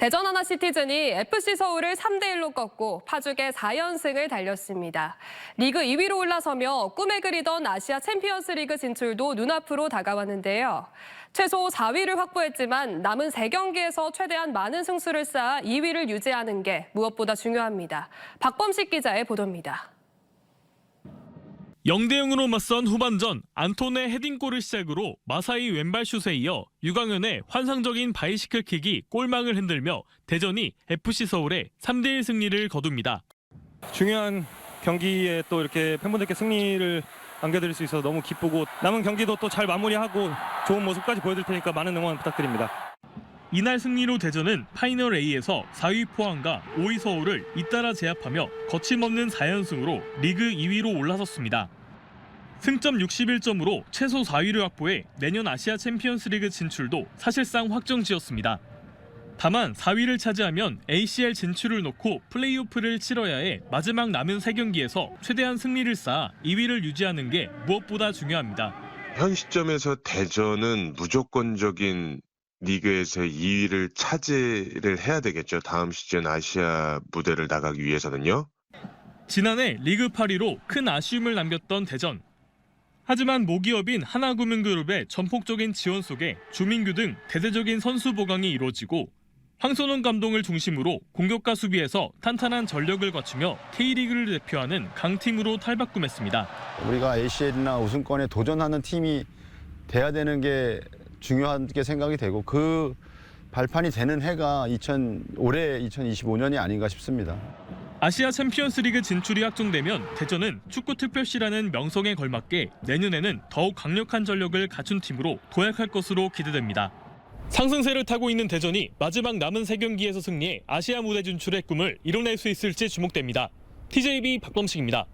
대전 하나 시티즌이 FC 서울을 3대 1로 꺾고 파죽의 4연승을 달렸습니다. 리그 2위로 올라서며 꿈에 그리던 아시아 챔피언스 리그 진출도 눈앞으로 다가왔는데요. 최소 4위를 확보했지만 남은 3경기에서 최대한 많은 승수를 쌓아 2위를 유지하는 게 무엇보다 중요합니다. 박범식 기자의 보도입니다. 0대 0으로 맞선 후반전 안톤의 헤딩골을 시작으로 마사이 왼발 슛에 이어 유강현의 환상적인 바이시클 킥이 골망을 흔들며 대전이 FC 서울의 3대 1 승리를 거둡니다. 중요한 경기에 또 이렇게 팬분들께 승리를 안겨드릴 수 있어서 너무 기쁘고 남은 경기도 또 잘 마무리하고 좋은 모습까지 보여드릴 테니까 많은 응원 부탁드립니다. 이날 승리로 대전은 파이널 A에서 4위 포항과 5위 서울을 잇따라 제압하며 거침없는 4연승으로 리그 2위로 올라섰습니다. 승점 61점으로 최소 4위를 확보해 내년 아시아 챔피언스리그 진출도 사실상 확정지었습니다. 다만 4위를 차지하면 ACL 진출을 놓고 플레이오프를 치러야 해 마지막 남은 3경기에서 최대한 승리를 쌓아 2위를 유지하는 게 무엇보다 중요합니다. 현 시점에서 대전은 무조건적인 리그에서 2위를 차지를 해야 되겠죠. 다음 시즌 아시아 무대를 나가기 위해서는요. 지난해 리그 8위로 큰 아쉬움을 남겼던 대전. 하지만 모기업인 하나금융그룹의 전폭적인 지원 속에 주민규 등 대대적인 선수 보강이 이루어지고 황선홍 감독을 중심으로 공격과 수비에서 탄탄한 전력을 갖추며 K리그를 대표하는 강팀으로 탈바꿈했습니다. 우리가 ACL이나 우승권에 도전하는 팀이 돼야 되는 게 중요하게 생각이 되고 그 발판이 되는 해가 2000, 올해 2025년이 아닌가 싶습니다. 아시아 챔피언스리그 진출이 확정되면 대전은 축구특별시라는 명성에 걸맞게 내년에는 더욱 강력한 전력을 갖춘 팀으로 도약할 것으로 기대됩니다. 상승세를 타고 있는 대전이 마지막 남은 세 경기에서 승리해 아시아 무대 진출의 꿈을 이뤄낼 수 있을지 주목됩니다. TJB 박범식입니다.